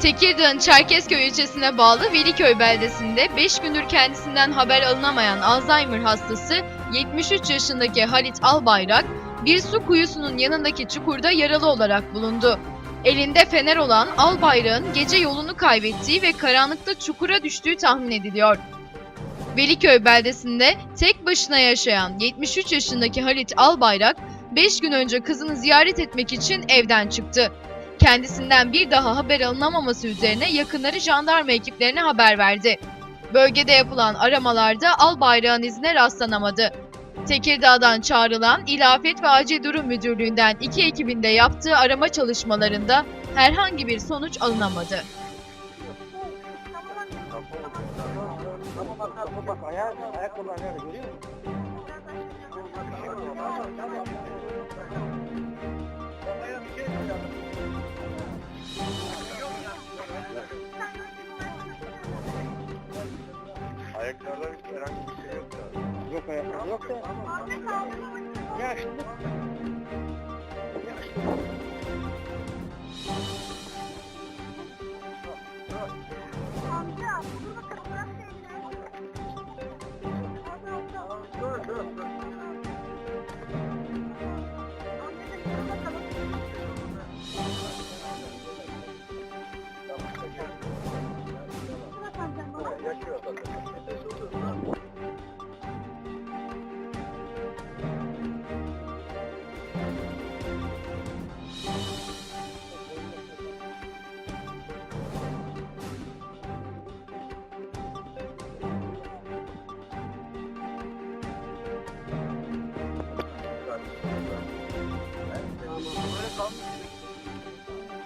Tekirdağ'ın Çerkezköy ilçesine bağlı Veliköy beldesinde 5 gündür kendisinden haber alınamayan Alzheimer hastası 73 yaşındaki Halit Albayrak bir su kuyusunun yanındaki çukurda yaralı olarak bulundu. Elinde fener olan Albayrak'ın gece yolunu kaybettiği ve karanlıkta çukura düştüğü tahmin ediliyor. Veliköy beldesinde tek başına yaşayan 73 yaşındaki Halit Albayrak 5 gün önce kızını ziyaret etmek için evden çıktı. Kendisinden bir daha haber alınamaması üzerine yakınları jandarma ekiplerine haber verdi. Bölgede yapılan aramalarda Albayrak'ın izine rastlanamadı. Tekirdağ'dan çağrılan İlafet ve Acil Durum Müdürlüğü'nden iki ekibinde yaptığı arama çalışmalarında herhangi bir sonuç alınamadı. Ama bak bak ayağı ayakkabılar nerede görüyor musun? Ayaklarda bir herhangi bir şey yok ya. Yok ayakkabı yok da. Yaşlı. 走